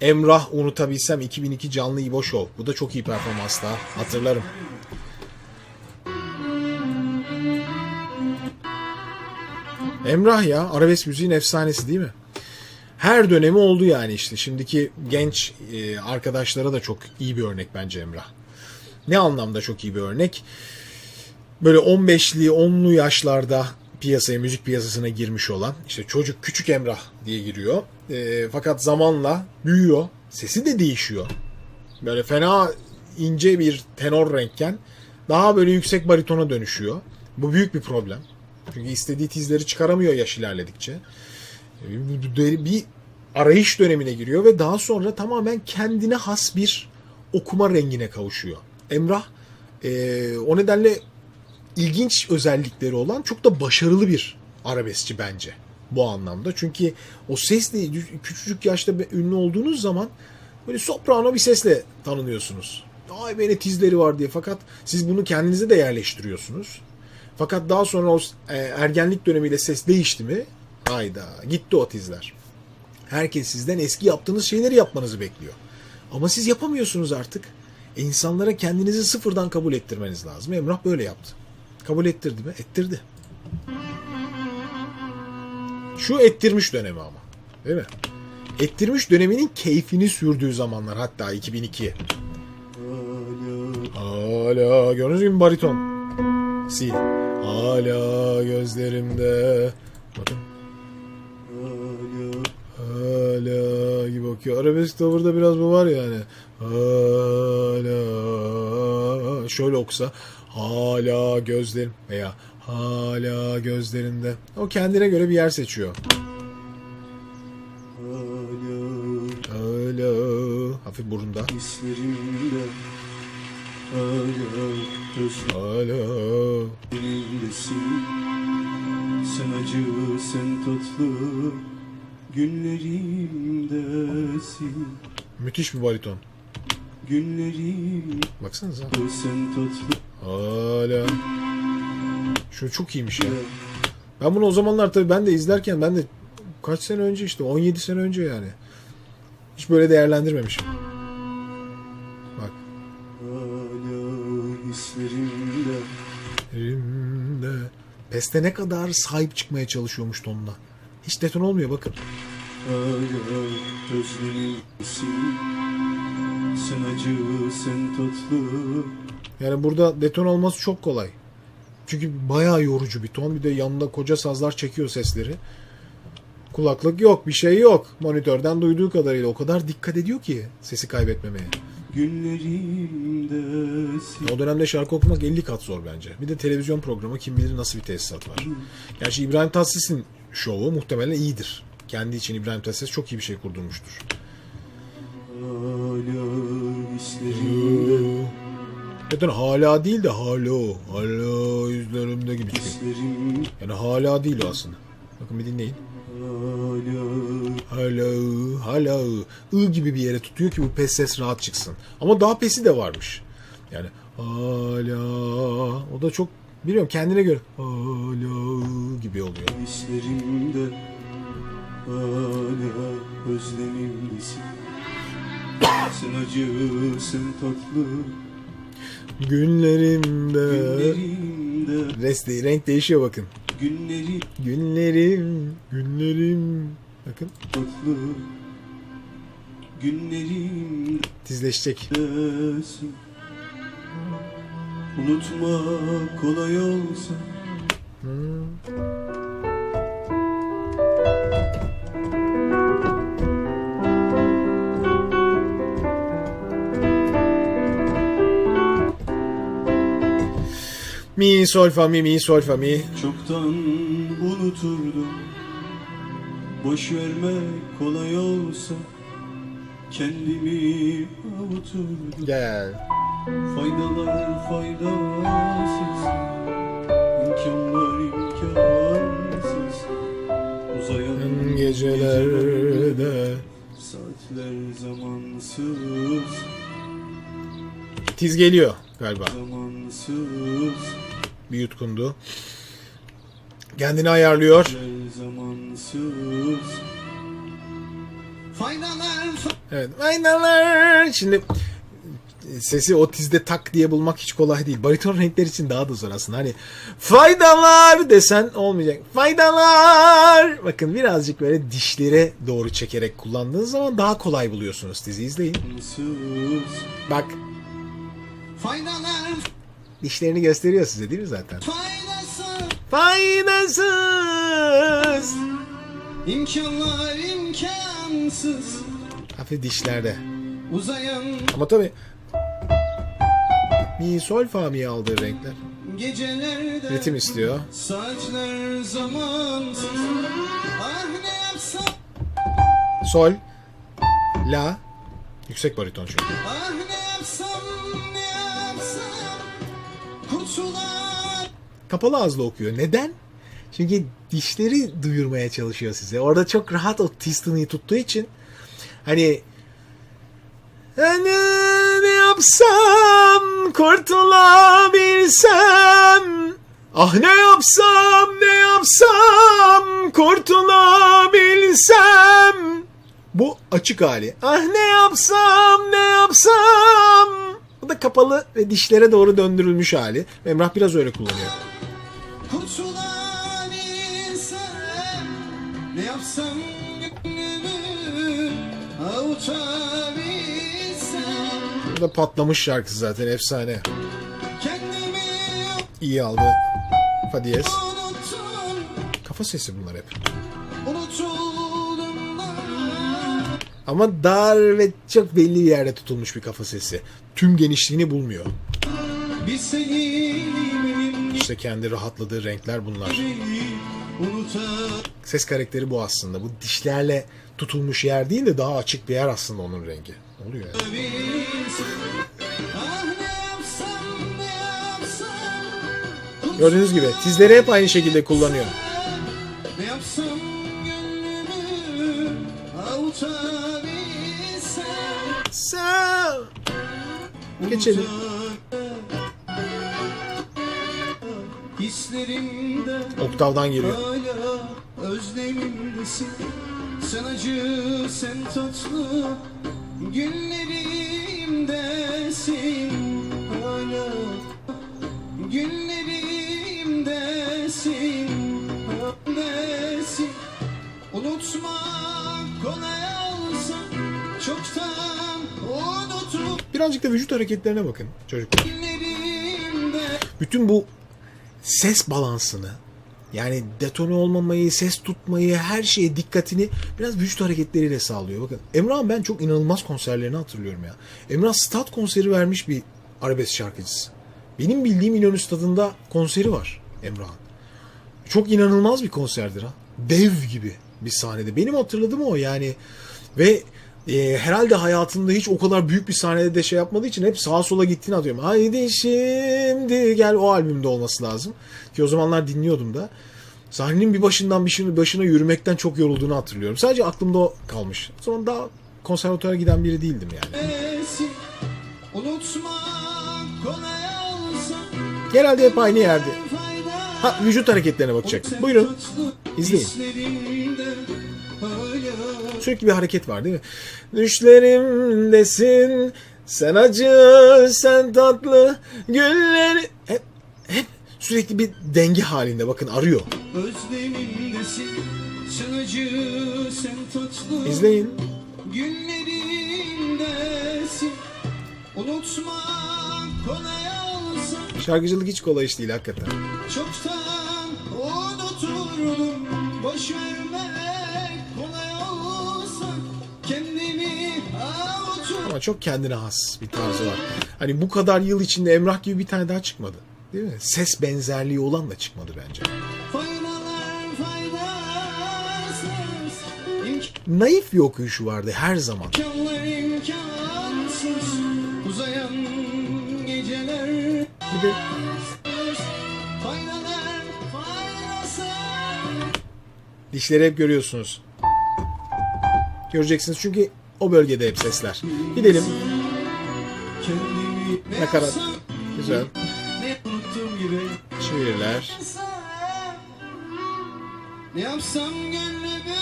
Emrah unutabilsem 2002 canlı İbo Show. Bu da çok iyi performans daha. Hatırlarım. Emrah ya arabesk müziğin efsanesi değil mi? Her dönemi oldu yani işte. Şimdiki genç e, arkadaşlara da çok iyi bir örnek bence Emrah. Ne anlamda çok iyi bir örnek? Böyle 15'li 10'lu yaşlarda piyasaya, müzik piyasasına girmiş olan işte çocuk küçük Emrah diye giriyor. E, fakat zamanla büyüyor. Sesi de değişiyor. Böyle fena ince bir tenor renkken daha böyle yüksek baritona dönüşüyor. Bu büyük bir problem. Çünkü istediği tizleri çıkaramıyor yaş ilerledikçe. Bir bir arayış dönemine giriyor ve daha sonra tamamen kendine has bir okuma rengine kavuşuyor. Emrah e, o nedenle ilginç özellikleri olan çok da başarılı bir arabeskçi bence bu anlamda. Çünkü o sesle küçücük yaşta ünlü olduğunuz zaman böyle soprano bir sesle tanınıyorsunuz. Ay böyle tizleri var diye fakat siz bunu kendinize de yerleştiriyorsunuz. Fakat daha sonra o e, ergenlik dönemiyle ses değişti mi? Hayda gitti o tizler. Herkes sizden eski yaptığınız şeyleri yapmanızı bekliyor. Ama siz yapamıyorsunuz artık. E insanlara kendinizi sıfırdan kabul ettirmeniz lazım. Emrah böyle yaptı. Kabul ettirdi mi? Ettirdi. Şu ettirmiş dönemi ama. Değil mi? Ettirmiş döneminin keyfini sürdüğü zamanlar hatta 2002. Hala gördüğünüz gibi bariton. Si. Hala gözlerimde. Bakın. Hala gibi bakıyor. Arabesk tavırda biraz bu var yani. Hala. Şöyle okusa. Hala gözlerim veya hala gözlerinde. O kendine göre bir yer seçiyor. Hala. Hafif burunda. Hislerimde hala Hala. gözlerimdesin Sen acı sen tatlı günlerimdesin Müthiş bir bariton. Günlerimde Baksanıza. sen tatlı Hala. Şu çok iyiymiş ya. Ben bunu o zamanlar tabii ben de izlerken ben de kaç sene önce işte 17 sene önce yani. Hiç böyle değerlendirmemişim. Bak. Elimde. Peste ne kadar sahip çıkmaya çalışıyormuş tonuna. Hiç deton olmuyor bakın. Sen acı sen tatlı Yani burada deton olması çok kolay. Çünkü bayağı yorucu bir ton. Bir de yanında koca sazlar çekiyor sesleri. Kulaklık yok, bir şey yok. Monitörden duyduğu kadarıyla o kadar dikkat ediyor ki sesi kaybetmemeye. O dönemde şarkı okumak 50 kat zor bence. Bir de televizyon programı kim bilir nasıl bir tesisat var. Gerçi İbrahim Tatlıses'in şovu muhtemelen iyidir. Kendi için İbrahim Tatlıses çok iyi bir şey kurdurmuştur. Hala Zaten hala değil de halo. Hala yüzlerimde gibi çıkıyor. Yani hala değil aslında. Bakın bir dinleyin. hala hello. I gibi bir yere tutuyor ki bu pes ses rahat çıksın. Ama daha pesi de varmış. Yani hala. O da çok bilmiyorum kendine göre hala gibi oluyor. hislerimde Hala özlemimdesin Sen acı tatlı Günlerimde. Günlerimde. Rest, renk değişiyor bakın. Günleri. Günlerim, günlerim. Bakın. Tatlı Günlerimdesin tizleşecek. Unutma kolay olsa Mi sol fa mi mi sol fa mi. Çoktan unuturdum Boş vermek kolay olsa Kendimi avuturdum Gel. Faydalar faydasız İmkanlar imkansız Uzayan Gecelerde. Saatler zamansız Tiz geliyor galiba. Zamansız Bir yutkundu. Kendini ayarlıyor. Evet. Faydalar. Şimdi sesi o tizde tak diye bulmak hiç kolay değil. Bariton renkler için daha da zor aslında. Hani faydalar desen olmayacak. Faydalar. Bakın birazcık böyle dişlere doğru çekerek kullandığınız zaman daha kolay buluyorsunuz tizi. izleyin. Bak Faydalar dişlerini gösteriyor size değil mi zaten? faydası Faydasız. imkanlar imkansız Hafif dişlerde. Uzayan Ama tabii mi sol fa mi aldığı renkler. gecelerde Ritim istiyor. Saçlar zamansız Ah ne yapsam Sol, la, yüksek bariton çünkü. Ah ne yapsam Kapalı ağızla okuyor. Neden? Çünkü dişleri duyurmaya çalışıyor size. Orada çok rahat o tistini tuttuğu için hani hani ne yapsam kurtulabilsem Ah ne yapsam ne yapsam kurtulabilsem Bu açık hali. Ah ne yapsam ne yapsam Bu da kapalı ve dişlere doğru döndürülmüş hali. Emrah biraz öyle kullanıyor. Bu da patlamış şarkısı zaten efsane. İyi aldı. Fa diyez. Kafa sesi bunlar hep. Ama dar ve çok belli bir yerde tutulmuş bir kafa sesi. Tüm genişliğini bulmuyor. İşte kendi rahatladığı renkler bunlar. Ses karakteri bu aslında. Bu dişlerle tutulmuş yer değil de daha açık bir yer aslında onun rengi. Ne oluyor ya? Ne yapsam ne yapsam Gördüğünüz gibi tizleri hep aynı şekilde kullanıyor. Geçelim. Hislerimde Oktavdan geliyor. hala özlemimdesin Sen acı sen tatlı günlerimdesin Hala günlerimdesin Nesin Unutmak kolay olsa Çoktan unutup Birazcık da vücut hareketlerine bakın çocuklar. bütün bu ses balansını yani detone olmamayı, ses tutmayı, her şeye dikkatini biraz vücut hareketleriyle sağlıyor. Bakın Emrah'ın ben çok inanılmaz konserlerini hatırlıyorum ya. Emrah stat konseri vermiş bir arabesk şarkıcısı. Benim bildiğim İnönü Stadı'nda konseri var Emrah'ın. Çok inanılmaz bir konserdir ha. Dev gibi bir sahnede. Benim hatırladığım o yani. Ve e, herhalde hayatında hiç o kadar büyük bir sahnede de şey yapmadığı için hep sağa sola gittiğini atıyorum. Haydi şimdi gel o albümde olması lazım. Ki o zamanlar dinliyordum da. Sahnenin bir başından bir başına, başına yürümekten çok yorulduğunu hatırlıyorum. Sadece aklımda o kalmış. O zaman daha konservatuvara giden biri değildim yani. Genelde hep aynı yerde. Ha vücut hareketlerine bakacak. Buyurun. İzleyin. Sürekli bir hareket var değil mi? Düşlerimdesin sen acı sen tatlı günleri hep, hep sürekli bir denge halinde bakın arıyor. Özlemimdesin Sen acı sen tatlı İzleyin. Günlerimdesin Unutmak kolay olsa Şarkıcılık hiç kolay iş değil hakikaten. Çoktan Ama çok kendine has bir tarzı var. Hani bu kadar yıl içinde Emrah gibi bir tane daha çıkmadı. Değil mi? Ses benzerliği olan da çıkmadı bence. Naif bir okuyuşu vardı her zaman. Dişleri hep görüyorsunuz. Göreceksiniz çünkü o bölgede hep sesler. Gidelim. Nakarat. Güzel. Şiirler. Ne yapsam gönlümü